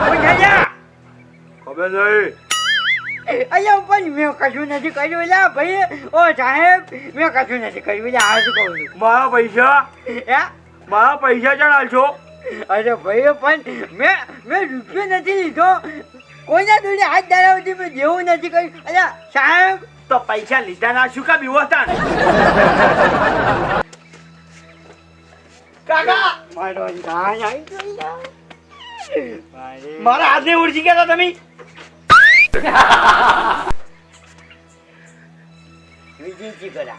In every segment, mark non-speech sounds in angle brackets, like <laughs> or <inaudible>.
પૂછ્યા ખબર નહીં અલ્યા પણ મેં કશું નથી કર્યું એટલે ભાઈ ઓ સાહેબ મેં કશું નથી કર્યું એટલે આ શું કહું છું મારા પૈસા હે મારા પૈસા ચડાલ છો અરે ભાઈ પણ મેં મેં રૂપિયો નથી લીધો કોઈના જોડે હાથ ધરાવતી મેં જેવું નથી કર્યું અલ્યા સાહેબ તો પૈસા લીધા ના શું કા બીવો હતા કાકા મારો યાર. મારે- હાથને ઉડજી ગયા તા તમે? વિજયજી કરા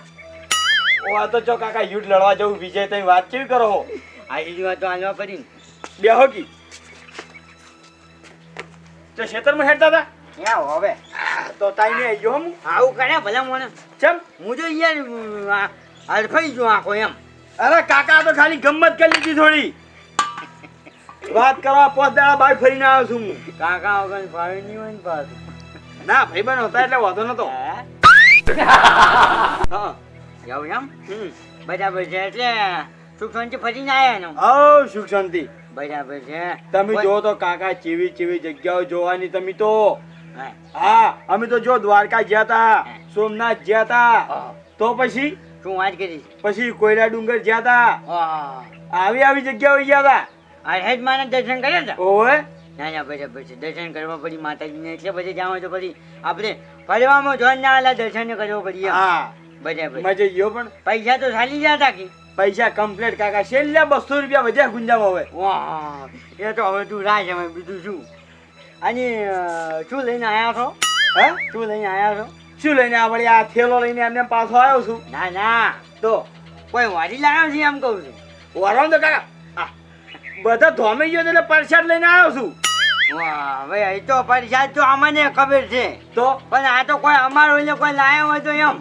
ઓ આ તો જો કાકા યુદ્ધ લડવા જવું વિજય તમે વાત કેવી કરો હો આ રીતમાં તો હાલવા પડી બેહો કી તો ખેતરમાં હેડતા હતા? યા હવે? તો આવી ગયો હું આવું કરે ભલા મને ચમ. હું તો યાર હરફાઈ જો આખો એમ. અરે કાકા તો ખાલી ગમત કરી લીધી થોડી. વાત કરવા પોત દાડા બાર ફરીને આવ્યો છું હું. કાકા વગર ફાવી નહીં હોય ને પાછું. ના ભાઈ બન હતા એટલે વાંધો નતો. હા? જાવ એમ? બરાબર છે એટલે સુખ શાંતિ ફરીને આવ્યા ને આવ સુખ શાંતિ. બરાબર છે. તમે જો તો કાકા ચીવી ચીવી જગ્યાઓ જોવાની તમે તો. હા. હા અમે તો જો દ્વારકા ગયા તા સોમનાથ ગયા તા. તો પછી? શું વાત કરી? પછી કોયલા ડુંગર ગયા તા. આવી આવી જગ્યાઓ ગયા તા. આ હેજ માના દર્શન કર્યા હતા ઓવે. ના ના બરાબર છે દર્શન કરવા પડી માતાજીને એટલે પછી જાવ તો પછી આપણે ફરવામાં જોન ના આલા દર્શન કરવો પડી હા. બરાબર મજે ગયો પણ. પૈસા તો ચાલી ગયા હતા કે? પૈસા કમ્પ્લીટ કાકા છેલ્લા બસો રૂપિયા વધ્યા ગુંજામાં હવે. વાહ એ તો હવે તું રાજ અમે બીજું શું? અને શું લઈને આવ્યા છો? હે? શું લઈને આવ્યા છો? શું લઈને આ વળી આ થેલો લઈને એમને પાછો આવ્યો છું. ના ના. તો? કોઈ વારી લાવ્યો છે એમ કહું છું. વારો તો કાકા બધા ધોમી ગયો એટલે પરસાદ લઈને આવ્યો છું. હવે એ તો પૈસા તો અમને ખબર છે. તો? પણ આ તો કોઈ અમારો એટલે કોઈ લાયો હોય તો એમ.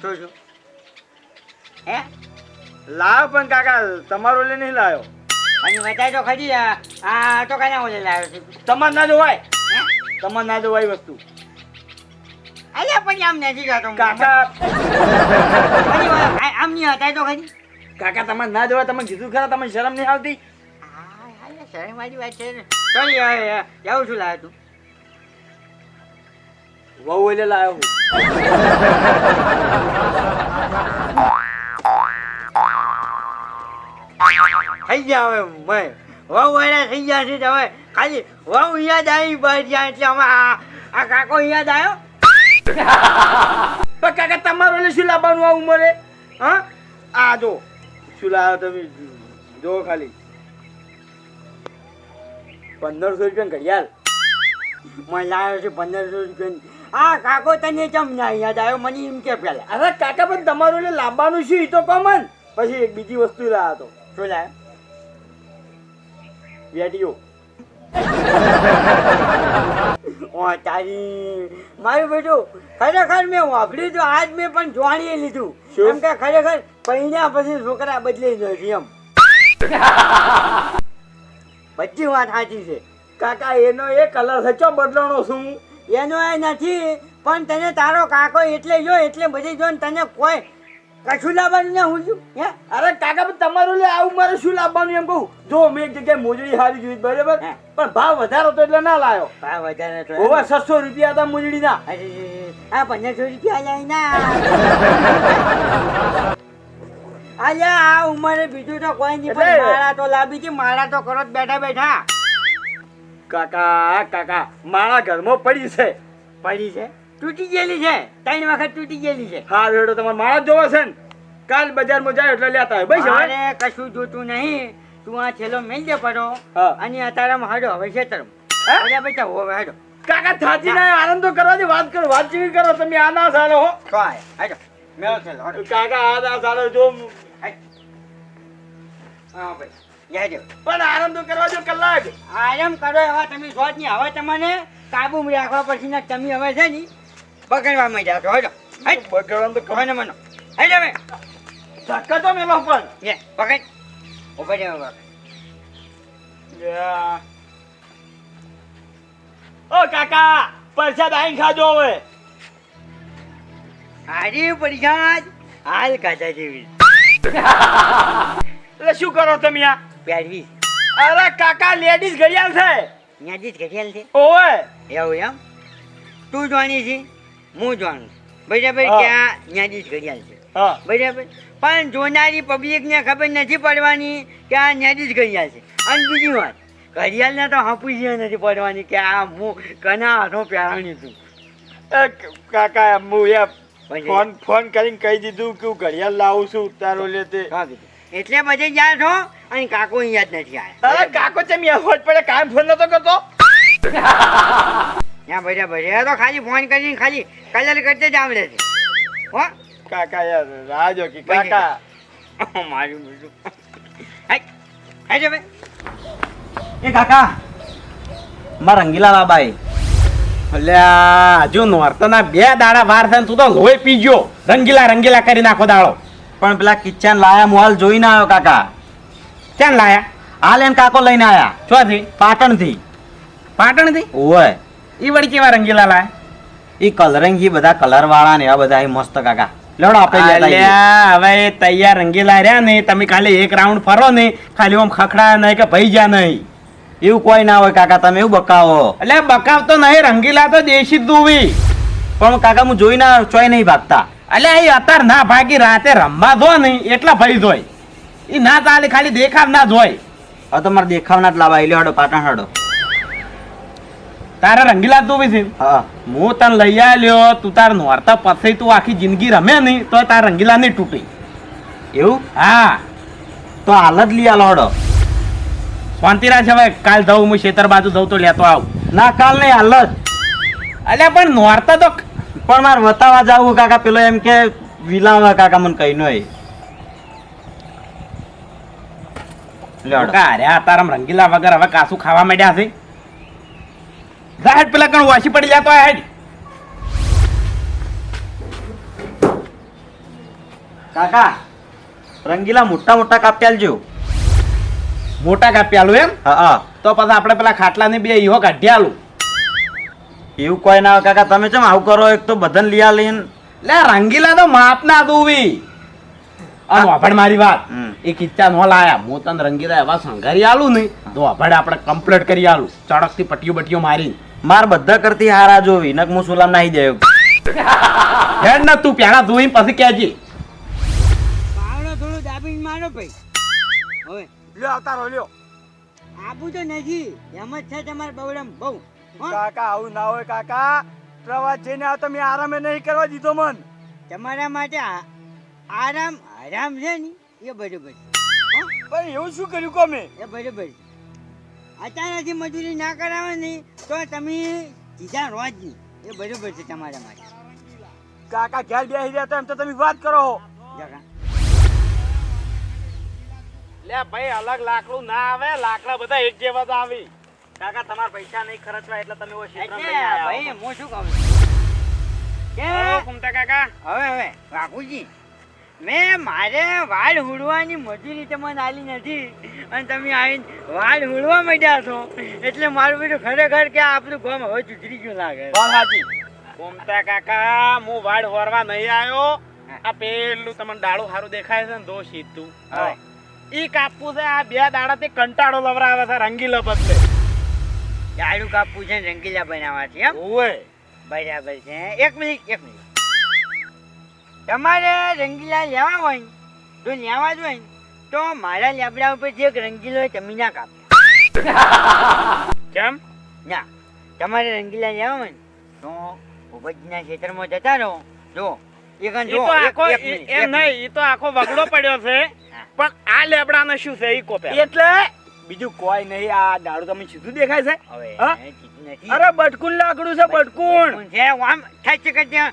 શું શું? હે? લાવ્યો પણ કાકા તમારો લઈને નહીં લાવ્યો અને બતાય તો ખરી આ આ તો કઈ ઓલે લાવ્યો છે? તમારે ના જોવાય? તમારે ના જોવાય વસ્તુ. અલ્યા પણ આમ નથી જતો કાકા. આમ નહીં હતા તો ખરી. કાકા તમારે ના જોવા તમે કીધું ખરા તમને શરમ નહીં આવતી? શરમ વાળી વાત છે ને. જાઉં છું લાવ્યો તું. વહુ એટલે લાવ્યો હું. થઈ ગયા હવે ભાઈ. વહુ વાળા થઈ ગયા છે હવે ખાલી વહુ યાદ આવી ભાઈ જ્યાં એટલે અમે આ આ કાકો યાદ આવ્યો? પણ કાકા, તમારો શું લાવવાનું આ ઉંમરે? હા? આ જો. શું લાવ્યો તમે? જો ખાલી. પંદરસો રૂપિયા ઘડિયાળ. મને લાવ્યો છે પંદરસો રૂપિયા આ કાકો તને ચમ ના યાદ આવ્યો? મને એમ કે પેલા. અરે કાકા, પણ તમારું એટલે લાવવાનું શું? તો કોમન પછી એક બીજી વસ્તુ લાવ્યો તો શું લાવ્યો? વેટીઓ ઓ તારી મારું બેટું ખરેખર મેં વાપર્યું તો આજ મેં પણ જોણી લીધું. એમ કે ખરેખર પૈણ્યા પછી છોકરા બદલી નથી એમ. બધી વાત સાચી છે. કાકા એનો એ કલર સચો બદલાણો છું એનો એ નથી પણ તને તારો કાકો એટલે જો એટલે બધી જો તને કોઈ કશું લાવવાનું ના હું છું હે? અરે કાકા પણ તમારું લે આવું મારે શું લાવવાનું એમ કહું? જો મેં એક જગ્યાએ મોજડી હારી જોઈ બરાબર? પણ ભાવ વધારો તો એટલે ના લાવ્યો ભાવ વધારે તો ઓવા છસો રૂપિયા હતા મોજડીના. ના આ પંદરસો રૂપિયા લઈ ના અલ્યા આ ઉંમરે બીજું તો કોઈ નહીં પણ માળા તો લાવી છે માળા તો કરો બેઠા બેઠા. કાકા કાકા મારા ઘરમાં પડી છે. પડી છે? તૂટી ગયેલી છે. ત્રણ વખત તૂટી ગયેલી છે. હા રેડો તમારે મારા જોવો છે ને? કાલ બજારમાં જાય એટલે લેતા હોય ભાઈ અરે કશું જોતું નહીં. તું આ છેલ્લો મેલ દે પડો. અને અતારામાં હાડો. હવે છે હે? અલ્યા બેટા હવે હાડો. કાકા થાચી ના. આનંદ તો કરવા દે વાત કરો. વાત જેવી કરો. તમે આ ના સારો હો. કાય હાડો. મેલ હાડો. કાકા આ ના સારો જો. હા ભાઈ. યાદ પણ આનંદ તો કરવા જો કલાક. આરામ કરો એવા તમે સોચની હવે તમને કાબુ રાખવા પછી ના તમે હવે છે ને છો હજો બગડવાનું તો હવે ને મને. હટ હવે. ધક્કા તો મેલો પણ. લે પકડ. જાવ. ઓ કાકા પરસાદ આઈ ખાજો હવે. હારી પરીક્ષા હાલ કાચા જેવી. <laughs> એટલે શું કરો તમે આ? પહેરવી. અરે કાકા લેડીઝ ઘડિયાળ છે. જ ઘડિયાળ છે? ઓય એવું એમ? તું જોવાની છે? હું જાણું બરાબર ત્યાં જ ઘડિયાળ છે. બરાબર. પણ જોનારી પબ્લિકને ખબર નથી પડવાની કે આ ન્યાયાધીશ ઘડિયાળ છે. અને બીજી વાત ઘડિયાળને તો હાપુજી નથી પડવાની કે આ હું કના હાથો પહેરાણી છું. કાકા હું એ ફોન ફોન કરીને કહી દીધું કે હું ઘડિયાળ લાવું છું તારો લે તે. એટલે પછી જ્યાં છો અને કાકો અહીંયા જ નથી આવ્યા. કાકો ચમ જ પડે કાયમ ફોન નતો કરતો? ત્યાં બરાબર એ તો ખાલી ફોન કરીને ખાલી કલર કરતે જ આવડે છે. હો? કાકા યાર રાજો કે કાકા. મારું. હાય છે ભાઈ એ કાકા મારા રંગીલા બાબાઈ અલ્યા હજુ નોરતાના બે દાડા વાર થાય તું તો લોહી પીજો રંગીલા રંગીલા કરી નાખો દાડો. પણ પેલા કિચન લાયા મોલ જોઈને આવ્યો કાકા. ક્યાં લાયા? હાલ એને કાકો લઈને આયા. ચોથી પાટણથી. પાટણથી? ઓય. ઈ વળી કેવા રંગીલા લાયા? ઈ કલરિંગ બધા કલર વાળા ને એવા બધા મસ્ત કાકા. લેવડો આપણે લેતા હવે તૈયાર રંગીલા રહ્યા ને તમે ખાલી એક રાઉન્ડ ફરો નહીં ખાલી આમ ખખડા નહીં કે ભાઈ જા નહીં. એવું કોઈ ના હોય કાકા તમે એવું બકાવો. એટલે બકાવતો નહીં રંગીલા તો દેશી દુવી પણ કાકા હું જોઈ ના ચોય નહીં ભાગતા. એટલે એ અત્યારે ના ભાગી રાતે રમવા દો નહીં એટલા ભય જોય ઈ ના ચાલે ખાલી દેખાવ ના જોય હવે તો મારે દેખાવના જ લાવવા એટલે હડો પાટણ હડો. તારે રંગીલા દુવી છે. હા. તને લઈ આવ્યો તું તાર નોરતા પછી તું આખી જિંદગી રમે નહીં તો તાર રંગીલા નહીં તૂટી એવું? હા. તો હાલ જ લઈ આલો હડો. શાંતિ રાખ હવે કાલ જવું હું ખેતર બાજુ જઉં તો લેતો આવું. ના કાલ નહીં હાલ જ. અલ્યા પણ નોરતા તો પણ મારે વતાવા જવું કાકા પેલો એમ કે વિલાવા કાકા મને કઈ નહીં લેવડો અરે આ તારા રંગીલા વગર હવે કાસું ખાવા માંડ્યા છે. જાહેર પેલા કણ વાસી પડી જતો હેડ. કાકા રંગીલા મોટા મોટા કાપી આલજો મોટા કાપી આલું એમ? હા તો પછી આપણે પેલા ખાટલાની બે ઈહો કાઢી આલું એવું કોઈ ના કાકા તમે ચમ આવું કરો? એક તો બધન લિયા લઈને. લે રંગીલા તો માપ ના દુવી. અને વાભડ મારી વાત. એ કિચ્ચા નો લાયા. હું તને રંગીલા એવા સંઘારી આલું નહીં. તો વાભડ આપણે કમ્પ્લીટ કરી આલું. ચડકથી પટીઓ બટીઓ મારી માર બધા કરતી હારા જોવી. નક હું સુલામ નાહી જાય હેડ ના તું પેણા ધોઈ પછી કેજી પાવડો થોડો દાબી મારો ભાઈ. હવે લ્યો અવતારો લ્યો. આબુ તો નથી. એમ જ છે તમારે બવડમ બહુ. કાકા આવું ના હોય કાકા. પ્રવાસ જઈને આવ તમે આરામે નહીં કરવા દીધો મન. તમારા માટે આરામ આરામ છે ને એ બરોબર પણ એવું શું કર્યું કોમે? એ બરોબર છે. અચાનકથી મજૂરી ના કરાવે ને તો તમે સીધા રોજ નહીં એ બરોબર છે તમારા માટે. કાકા ઘેર બેસી તો એમ તો તમે વાત કરો હો. લે ભાઈ અલગ લાકડું ના આવે લાકડા બધા એક જેવા જ આવી. કાકા તમારા પૈસા નહીં ખર્ચવા એટલે તમે ભાઈ હું. શું કહું? કે કુમતા કાકા. હવે હવે બાપુજી મેં મારે વાળ હુડવાની મજૂરી તમને આલી નથી. અને તમે આવીને વાળ હુડવા માંડ્યા છો. એટલે મારું બીજું ખરેખર કે આ આપણું ગોમ હવે ચૂતરી ગયું લાગે. ગોમતા કાકા હું વાળ વરવા નહીં આવ્યો. આ પેલું તમને દાડું સારું દેખાય છે ને દો સીધું. ઈ કાપવું છે આ બે દાડા તે કંટાળો લવરાવે છે રંગીલો બદલે. દાડું કાપવું છે રંગીલા બનાવવા છે એમ? હોય બરાબર છે. એક મિનિટ એક મિનિટ. તમારે રંગીલા લેવા હોય જો લેવા જ હોય તો મારા લેબડા ઉપર જે રંગીલો હોય તમે ના કાપો. કેમ? ના તમારે રંગીલા લેવા હોય તો ઉપજના ક્ષેત્રમાં જતા રહો. જો આખો એમ નહીં ઈ તો આખો વગડો પડ્યો છે. પણ આ લેબડાનો શું છે? એ કોપે એટલે બીજું કોઈ નહીં આ દાડો તમે સીધું દેખાય છે. અરે બટકુન લાકડું છે બટકુન છે આમ થાય છે કે ત્યાં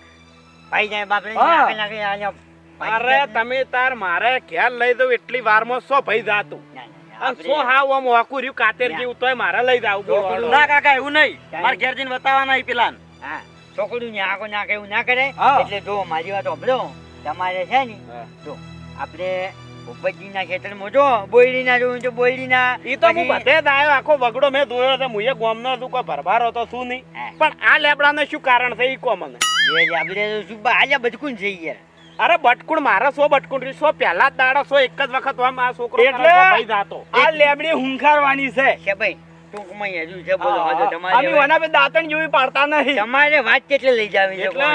ભાઈ જાય બાપરે નાખે નાખે આલ્યો. અરે તમે તાર મારે ખ્યાલ લઈ દઉં એટલી વારમાં સો ભાઈ જાતું સો હાવ આમ વાકું રહ્યું કાતેર જેવું તોય મારે લઈ જાવ ના કાકા એવું નહીં. મારે ઘેર જઈને બતાવવાના પેલા હા. છોકરું ને નાખે એવું ના કરે. એટલે જો મારી વાત સાંભળો. તમારે છે ને હા. જો આપણે ઉપરજીના ખેતરમાં જો બોયડીના જોયું તો બોયડીના ઈ તો હું બધે જ આયો આખો વગડો મેં ધોયો છે. મુએ ગોમનો હતું કોઈ ભરભાર હતો શું નહીં. પણ આ લેબડાનું શું કારણ છે ઈ કો મને. એ આપણે તો આલ્યા બચકું છે યાર અરે બટકુણ મારા સો બટકુણ રહ્યું. સો પહેલા જ દાડો સો એક જ વખત આ છોકરો એટલે? ભાઈ જાતો. આ લેબડી હુંખારવાની છે. ભાઈ ટૂંકમાં હજુ છે બોલો હજુ અમે વના પે દાંતણ જેવી પાડતા નહીં. તમારે વાત કેટલે લઈ જાવી છે એટલે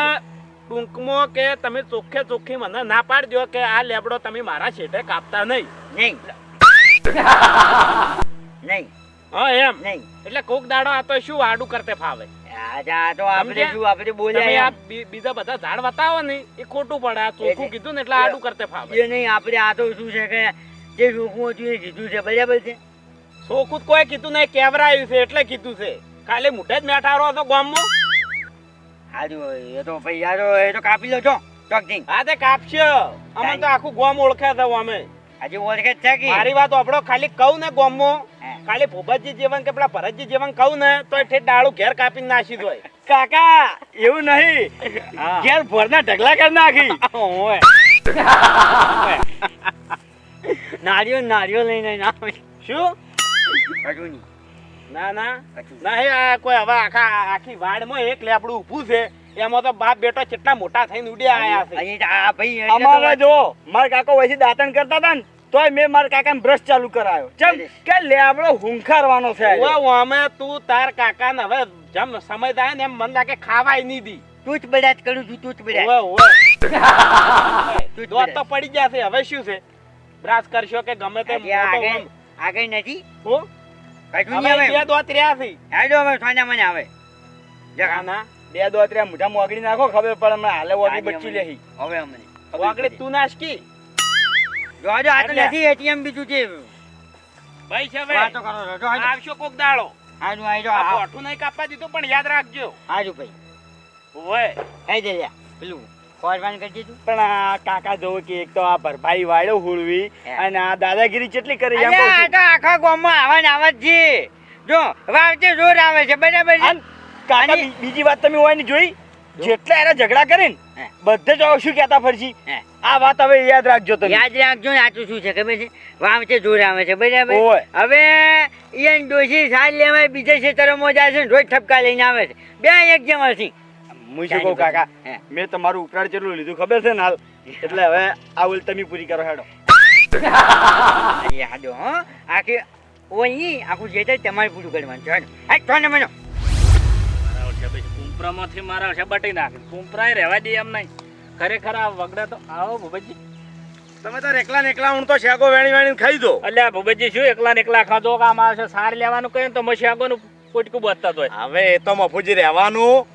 ટૂંકમાં કે તમે ચોખ્ખે ચોખ્ખી મને ના પાડજો કે આ લેબડો તમે મારા છેટે કાપતા નહીં. નહીં. <laughs> નહીં. હા એમ. નહીં. એટલે કોક દાડો આ તો શું આડું કરતે ફાવે. તો આપણે શું આપણે બોલ્યા બીજા બધા ઝાડ વતાવો ને એ ખોટું પડે. આ ચોખ્ખું કીધું ને એટલે આડું કરતે ફાવે. એ નહીં આપણે આ તો શું છે કે જે જોખું હતું એ કીધું છે બરાબર છે? ચોખ્ખું જ કોઈ કીધું નહીં કેવરાયું છે એટલે કીધું છે. ખાલી મોઢે જ મેઠારો હતો ગામમાં? હારું એ તો ભાઈ યાર એ તો કાપી લો છો ચોકથી હા તે કાપશે. અમે તો આખું ગામ ઓળખ્યા હતા અમે. આજે ઓળખે છે કે? મારી વાત આપણો ખાલી કહું ને ગામમાં. હા. ખાલી ભૂપતજી જેવન કે પેલા ભરતજી જેવન કહું ને તો એ ઠેઠ ડાળું ઘેર કાપીને નાસી દોય કાકા એવું નહીં. ઘેર ભરના ઢગલા કરી નાખી. <laughs> ઓય. નારીઓ નારીઓ લઈને ના શું? ના ના. ના હે આ કોઈ હવે આખા આખી વાડમાં એક લેપડું ઊભું છે. એમાં તો બાપ બેટો કેટલા મોટા થઈને ઉડ્યા આયા છે. આ ભાઈ અમારે જો મારા કાકો વૈસી દાંતણ કરતા હતા ને તોય મેં મારા કાકાને બ્રશ ચાલુ કરાયો. જેમ કે લેબડો હુંખારવાનો છે અમે તું તાર કાકાને હવે જેમ સમય થાય ને એમ મન લાગે ખાવાય નહીં દી. તૂચ બળાટ કરું છું ઓય, ઓય. તૂચ દોત તો પડી જશે હવે શું છે? બ્રાસ કરશો કે ગમે તે મોટો આગળ નથી? હો? બે દોત રહ્યા છે. હાલો હવે સોના મને આવે. જગાના ના. બે રહ્યા મોઢામાં મોગડી નાખો ખબર પડે હમણાં હાલે ઓગળી બચી અમને- લેહી. હવે અમને વાગડે તું નાશકી જો આજે આ તો નથી એટીએમ બીજું છે ભાઈ છે ભાઈ વાતો કરો છો જો હાલો આવશો કોક દાડો. આજો આજો આ આ નહીં કાપવા દીધું પણ યાદ રાખજો. આજો ભાઈ. ઓય કઈ દે પેલું ફોરવાન કરી દીધું. પણ આ કાકા જોવો કે એક તો આ ભરભાઈ વાળો હુળવી અને આ દાદાગીરી કેટલી કરી એમ આ તો આખા ગામમાં આવા ને આવા જ છે. જો વાવતે જોર આવે છે બરાબર. કાકા બીજી વાત તમે હોય ને જોઈ? જેટલા એના ઝઘડા કરે ને. બધે જ શું કહેતા ફરજી. આ વાત હવે યાદ રાખજો તમે. યાદ રાખજો ને આટલું શું છે ખબર છે? વાવતે જોર આવે છે બરાબર. હવે ઈયન ડોશી સાજ લેવાય બીજે ક્ષેત્રમાં જાય છે ને રોજ ઠપકા લઈને આવે છે. બે એક જેમ હશે. હું શું કહું કાકા. મેં તમારું ઉપરાળ કેટલું લીધું ખબર છે ને હાલ? એટલે હવે આ ઉલ તમે પૂરી કરો હેડો. યાદો હો. આખી ઓય આખું જે છે તમારે પૂરું કરવાનું છે હેડો. હા ચોને મનો કુંપરામાંથી મારા છે બટી નાખે. કુંપરાય રહેવા દે એમ નહીં. ખરેખર આ વગડે તો આવો ભૂપતજી તમે તો એકલા ને એકલા હું તો શેગો વેણી વેણી ખાઈ દો. અલ્યા ભૂપતજી શું એકલા ને એકલા ખાધો? કામ આવશે સાર લેવાનું કહે તો નું પોટકું બચતા હોય. હવે એ તો મફુજી રહેવાનું.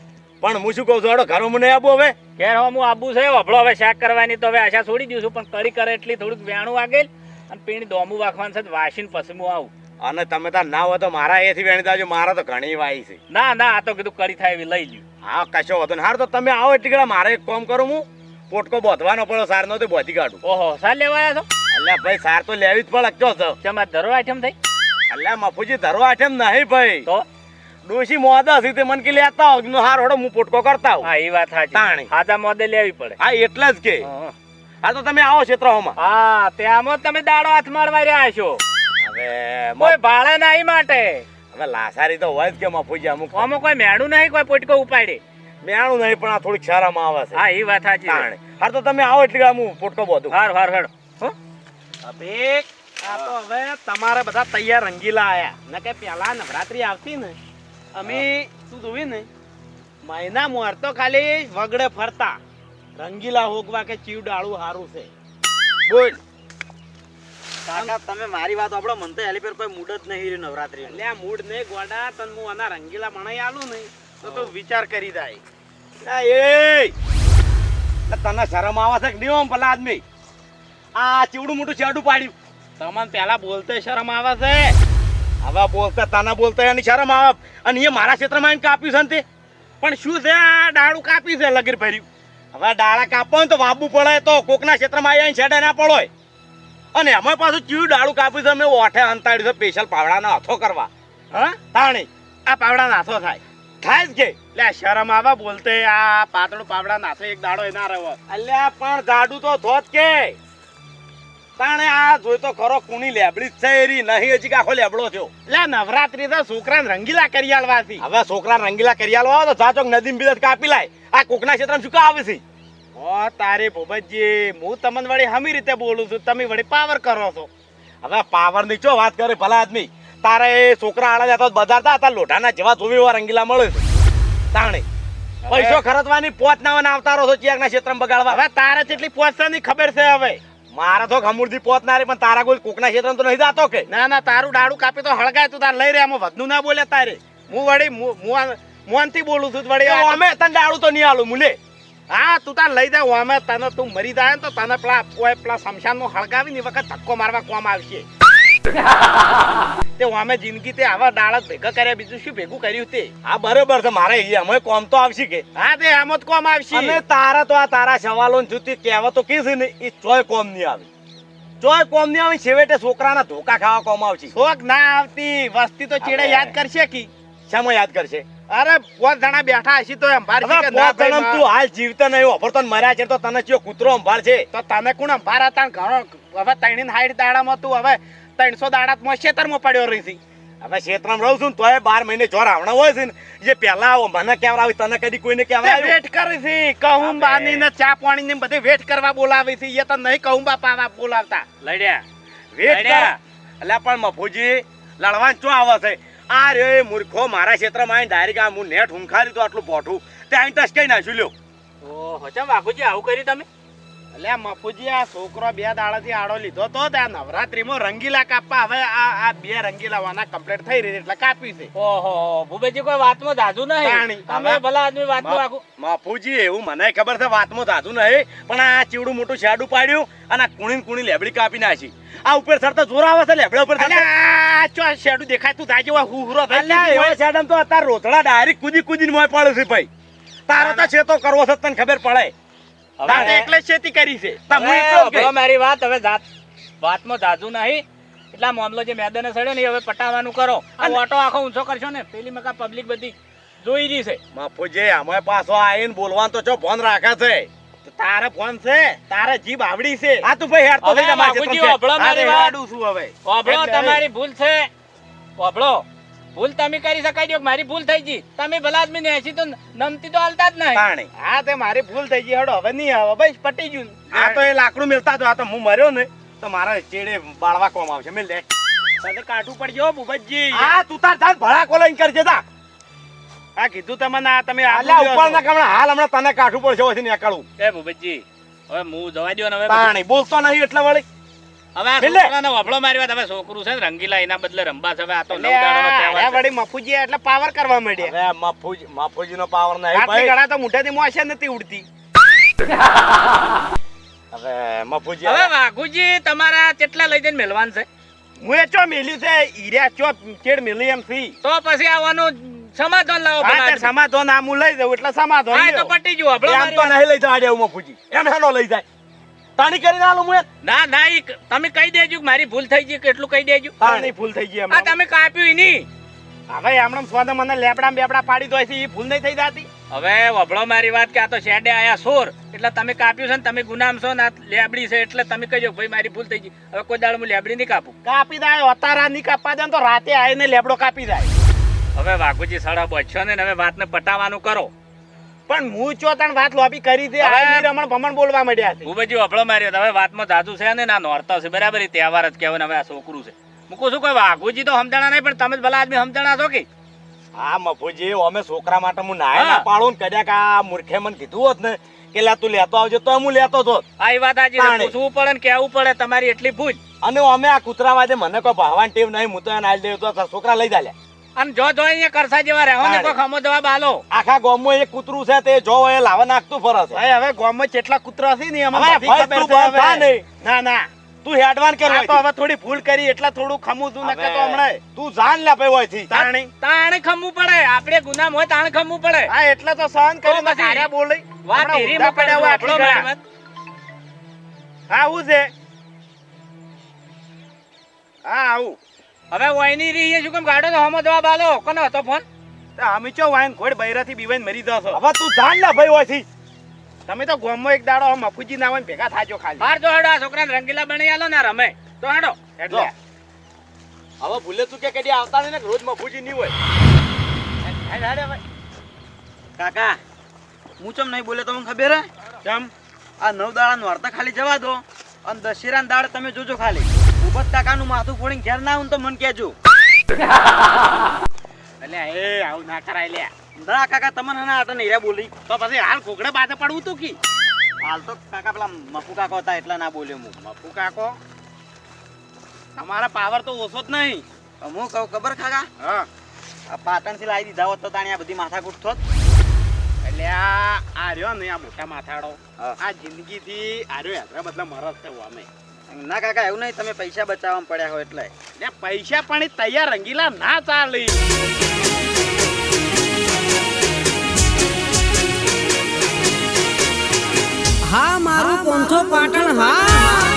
પણ હું શું કહું છું? ઘરો મને આબુ હવે. ઘેર હું આબુ છે. વભળો હવે શાક કરવાની તો હવે આશા છોડી દઉં છું. પણ કરી કરે એટલી થોડુંક વેણું વાગેલ અને પીણી દોમું વાખવાનું છે વાસીને પછી હું આવું. અને તમે તાર ના હોય તો મારા એથી વેણી દાજો મારા તો ઘણી વાઈ છે. ના ના આ તો કીધું કરી થાય એવી લઈ લ્યું. હા કશો વાંધો ને હાર તો તમે આવો એટલી મારે એક કામ કરું હું. પોટકો બોધવાનો પડો સાર નો તો બોધી કાઢું. ઓહો સાર લેવા આવ્યા છો? અલ્યા ભાઈ સાર તો લેવી જ પડે કયો છો? ચમ આ ધરો આઠમ થઈ? અલ્યા મફુજી ધરો આઠમ નહીં ભાઈ. તો? ડોશી મોદા તે મન કે લેતા હોગ નો હાર હોડો હું પોટકો કરતા હોઉં હા એ વાત સાચી. તાણી. હાજા મોદે લેવી પડે. હા એટલે જ કે. હા. હા. તો તમે આવો ક્ષેત્રોમાં. હા ત્યાંમાં તમે દાડો હાથ મારવા રહ્યા છો કોઈ ભાડે નહીં માટે. હવે લાસારી તો હોય જ કે મફુજી અમુક અમુક કોઈ મેળું નહીં કોઈ પોટકો ઉપાડી. મેણું નહીં પણ આ થોડીક શરમ આવે છે. હા એ વાત સાચી. હાર તો તમે આવો એટલે હું પોટકો બોધું. હાર હાર હાર. હો? અબે આ તો હવે તમારે બધા તૈયાર રંગીલા આયા. ન કે પેલા નવરાત્રી આવતી ને અમે શું જોવી ને? મહિના મોર તો ખાલી વગડે ફરતા. રંગીલા હોગવા કે ચીવડાળું સારું હારું છે. બોલ. કાકા તમે મારી વાત આપણો મન તો એલી પર કોઈ મૂડ જ નહીં રહ્યું નવરાત્રી એટલે આ મૂડ ને ગોડા તન હું આના રંગીલા મણાઈ આલું નહીં તો તું વિચાર કરી દાય એ તને શરમ આવે છે કે નહીં આમ ભલા આદમી? આ ચીવડું મોટું છેડું પાડ્યું. તમને પેલા બોલતે શરમ આવે છે. હવે બોલતા તને બોલતા એની શરમ આવે. અને એ મારા ક્ષેત્રમાં એને કાપ્યું છે ને તે? પણ શું છે આ ડાળું કાપી છે લગીર ભર્યું. હવે ડાળા કાપો ને તો વાબુ પડે તો કોકના ક્ષેત્રમાં આવીને છેડે ના પડોય. અને એમાં પાછું ચીડું ડાળું કાપ્યું છે, મેં ઓઠે અંતાડ્યું છે સ્પેશિયલ પાવડાનો હાથો કરવા. હા? તાણી, આ પાવડા નાથો થાય. થાય જ કે. એટલે શરમ આવે બોલતે, આ પાતળું પાવડા નાથો એક દાડો એના રહ્યો. અલ્યા, પણ જાડું તો ધોત કે. તાણે આ જોઈ તો ખરો કુણી લેબડી જ છે એરી, નહીં હજી કાખો લેબડો થયો. એટલે નવરાત્રી તો છોકરાને રંગીલા કરી આલવાથી. હવે છોકરા રંગીલા કરી આલવા તો જાચોક નદી બીજા કાપી લાય. આ કોકના ક્ષેત્રમાં શું કા આવે છે? ઓ તારે ભૂપતજી હું તમને વળી હમી રીતે બોલું છું તમે વળી પાવર કરો છો. હવે પાવરની ચો વાત કરે ભલા આદમી? તારે એ છોકરા આડા જતા બજારતા હતા લોઢાના જેવા જોવી એવા રંગીલા મળે છે. તાણે. પૈસો ખર્ચવાની પોત ના આવતારો છો ચિયાકના ક્ષેત્રમાં બગાડવા. હવે તારે જેટલી પહોંચવાની ખબર છે હવે. મારા તો ખમુરથી પોત ના રે પણ તારા કોઈ કોકના ક્ષેત્રમાં તો નહીં જાતો કે? ના ના તારું ડાળું કાપી તો હળગાય તું તાર લઈ રે આમાં વધુ ના બોલે તારે. હું વળી મોનથી બોલું છું વળી અમે તને દાડું તો નહીં આલું મુલે. હા તું તાર લઈ જાવ અમે તને તું મરી જાય તો તને પેલા કોઈ પેલા શમશાનમાં હળગાવી ને વખત ધક્કો મારવા કોમ આવશે. તે અમે જિંદગી તે આવા ડાળા ભેગા કર્યા બીજું શું ભેગું કર્યું તે? હા બરોબર છે મારે એ અમે કોમ તો આવશે કે. હા તે આમ જ કોમ આવશે. અને તારા તો આ તારા સવાલો જુતી કહેવા તો છે ને એ ચોય કોમ નહીં આવે. ચોય કોમ નહીં આવે છેવટે છોકરાના ધોકા ખાવા કોમ આવશે. શોક ના આવતી વસ્તી તો ચેડે યાદ કરશે કી? શામાં યાદ કરશે? અરે પાંચ જણા બેઠા હશે તો અંભાર છે કે ના પોત ભાઈ, તું હાલ જીવતો નહીં ઓફર તો મર્યા છે તો તને ચિયો કૂતરો અંભાર છે? તો તને કોણ અંભાર હતા ઘણો? હવે ત્રણ હાઈટ દાડામાં તું હવે ત્રણસો દાડા ખેતરમાં પડ્યો રહી છે. હવે ક્ષેત્રમાં રહું છું તોય બાર મહિને જો આવણા હોય છે ને જે પેલા આવો મને કેવડાવી તને કદી કોઈને તે કેવડાવ્યું? વેટ કરી છે. કહું બાની ને ચા પાણી ને બધે વેટ કરવા બોલાવે છે. એ તો નહીં કહું બા પાવા બોલાવતા. લડ્યા. વેટ કર. એટલે પણ મફુજી લડવાન ચો આવે છે? આ રે મૂર્ખો, મારા ક્ષેત્રમાં આવીને ડાયરેક્ટ આ હું નેટ હુંખારી તો આટલું પોઠું તે આઈને ટસકાઈ નાખ્યું, લ્યો. ઓહો, ચમ બાપુજી આવું કર્યું તમે? એટલે મફુજી આ છોકરો બે દાડાથી આડો લીધો તો ત્યાં નવરાત્રીમાં રંગીલા કાપવા. હવે આ આ બે રંગીલા વાના કમ્પ્લીટ થઈ રહી એટલે કાપી છે. ઓહો ભૂપેજી કોઈ વાતમાં જાજુ નહીં. તમે ભલા આદમી વાતમાં રાખો. મફુજી એવું મને ખબર છે વાતમાં થાતું નહીં પણ આ ચીવડું મોટું શાડું પાડ્યું અને કુણી કુણી લેબડી કાપી નાખી. આ ઉપર સરતા જોર આવે છે લેબડા ઉપર ચો શેડું દેખાય તું થાય આ હુહરો થાય એવો શાડમ તો અત્યારે રોતડા ડાયરેક્ટ કૂદી કૂદીને મોય પડે છે ભાઈ. તારો તો છે તો કરવો છે તને ખબર પડે. તાતે એકલે ખેતી કરી છે. તમે. ભલો મારી વાત હવે જાત વાતમાં જાજુ નહીં. એટલા મામલો જે મેદાને સડ્યો ને હવે પટાવવાનું કરો. આ ઓટો આખો ઊંચો કરશો ને પેલી મકા પબ્લિક બધી જોઈ રહી છે. મફુજી અમે પાછો આવીને બોલવાનું તો છો ફોન રાખે છે. તારે ફોન છે? તારે જીભ આવડી છે. આ તું ભાઈ હેડ તો તમારી ભૂલ છે. ઓભળો ભૂલ તમે કરી શકાય છો મારી ભૂલ થઈ ગઈ. તમે ભલા આદમી ને એસી તો નમતી તો હાલતા જ નહીં. હા તે મારી ભૂલ થઈ ગઈ. હડો હવે નહીં આવે. ભાઈ પટી ગયું. આ તો એ લાકડું મેલતા જો આ તો હું મર્યો ને તો મારા ચેડે બાળવા કોમ આવશે. મેલ દે. તને કાઢવું પડશે હો ભૂપતજી. આ તું તાર જાન ભળા લઈને કરજે તા આ કીધું તમને આ તમે અલ્યા ઉપર ના કમણા હાલ હમણાં તને કાઠું પડશે ઓથી નીકળું. એ ભૂપતજી હવે હું જવા દો ને હવે પાણી બોલતો નહીં એટલે વળી. હવે આ છોકરાને વફળો મારી વાત છોકરું છે ને રંગીલા એના બદલે રંબા છે. હવે આ તો નવ દાડાનો તહેવાર વળી મફુજી એટલે પાવર કરવા માંડ્યા. હવે મફુજી મફુજી પાવર નહીં ભાઈ. ગળા તો મુઠાથી મોશે નથી ઉડતી. હવે મફુજી હવે વાઘુજી તમારા કેટલા લઈ જઈને મેલવાન છે? હું એ ચો મેલ્યું છે? ઈર્યા ચો ચેડ મેલી એમ થી. તો પછી આવવાનું સમાધાન લાવો ભલા સમાધાન આ હું લઈ જાઉં એટલે સમાધાન તો પટી જવું હભળો એમ તો. નહીં લઈ જવા મફુજી. એમ હેનો લઈ જાય. તાણી કરીને આલું હું ના ના ઈ તમે કહી દેજો મારી ભૂલ થઈ ગઈ કેટલું કહી દેજો. તાણી ભૂલ થઈ ગઈ આ તમે કાપ્યું નહીં. હવે હમણાં સ્વાદ મને લેપડા બેબડા પાડી દો છે એ ભૂલ નહીં થઈ જાતી. હવે વબળો મારી વાત કે આ તો શેડે આયા સોર. એટલે તમે કાપ્યું છે ને તમે ગુનામ છો ને આ લેબડી છે એટલે તમે કહેજો ભાઈ મારી ભૂલ થઈ ગઈ. હવે કોઈ દાળ હું લેબડી નહીં કાપું. કાપી દાય અતારા નહીં કાપવા દે તો રાતે આવીને લેબડો કાપી જાય. હવે વાઘુજી સાડા બચ્યો ને ને હવે વાતને પટાવાનું કરો. પણ હું ચો તણ વાત લોબી કરી દે? આ રમણ ભમણ બોલવા મળ્યા છે. હું વભળો મારી માર્યો હવે વાતમાં જાદુ છે ને ના નોરતા છે. બરાબર એ તહેવાર જ કહેવાય હવે આ છોકરું છે. મૂકું છું કોઈ વાઘુજી તો સમજણા નહીં પણ તમે જ ભલા આદમી સમજણા છો કે? હા મફુજી અમે છોકરા માટે હું નાય ના પાડું ને કદાચ આ મૂર્ખે મને કીધું હોત ને કે લે તું લેતો આવજો તો હું લેતો તો. આ વાત આજે. પૂછવું પડે ને કેવું પડે તમારી એટલી ભૂલ. અને અમે આ કૂતરા વાજે મને કોઈ ભાવાન ટેવ નહીં હું તો એને આજ દેવું તો છોકરા લઈ જાય અને જો જો અહીંયા કરસા જેવા રહેવો ને કોઈ ખમો જવાબ આલો. આખા ગામમાં એક કૂતરું છે તે જો એ લાવા નાખતું ફરસ ભાઈ હવે ગામમાં કેટલા કૂતરા છે ને એમાં ભાઈ તું બંધ થા નહીં. ના ના. તું હેડવાન કર તો હવે થોડી ભૂલ કરી એટલા થોડું ખમું તું નકે તો હમણાં તું જાન લે ભાઈ હોયથી. તાણી તાણે. ખમું પડે. આપણે ગુનામ હોય તાણે ખમું પડે. હા એટલે તો સહન કરી પછી કાર્યા બોલી. વાત ધીરી હોય વફળો આટલી. હા હું છે. હા આવું. હવે વાયની રહી શું કેમ ગાડો તો હમો જવાબ આલો? કોનો હતો ફોન? તો અમે ચો વાઈન ઘોડ બૈરાથી બીવાઈને મરી જશો. હવે તું જાણ લે ભાઈ હોયથી. તમે તો ગોમો એક દાડો મફુજી ના હોય ને ભેગા થાજો ખાલી. બાર જો હેડો આ છોકરાને રંગીલા બની આલો ને રમે. તો હેડો. એટલે હવે ભૂલે તું કે કદી આવતા ને રોજ મફુજી નહીં હોય. કાકા હું ચમ નહીં બોલે તમને ખબર હે? ચમ? આ નવ દાડા વાર્તા ખાલી જવા દો અને દશેરા દાડ તમે જોજો ખાલી. ઉપત કાકાનું માથું ફોડીને ઘેર ના આવું તો મને કહેજો. એટલે એ આવું ના કરાય લે. ના કાકા તમને ના આટો નહીં બોલી. તો પછી હાલ કોકડે બાધે પડવું તું કી? હાલ તો કાકા પેલા મફુ કાકો હતા એટલા ના બોલ્યો હું. મફુ કાકો? તમારા પાવર તો ઓછો જ નહીં. હું કહું ખબર કાકા? હા. આ પાટણથી લાવી દીધા હોત તો તાણી આ બધી માથાકૂટ થોત. એટલે આ રહ્યો ને આ મોટા માથાડો. આ જિંદગીથી આ રહ્યો યાત્રા બદલા મરસ થયો અમે. ના કાકા, એવું નહીં, તમે પૈસા બચાવવા પડ્યા હોય એટલે. ને પૈસા પણ તૈયાર રંગીલા ના ચાલી. હા, મારું પોંથો પાટણ, હા.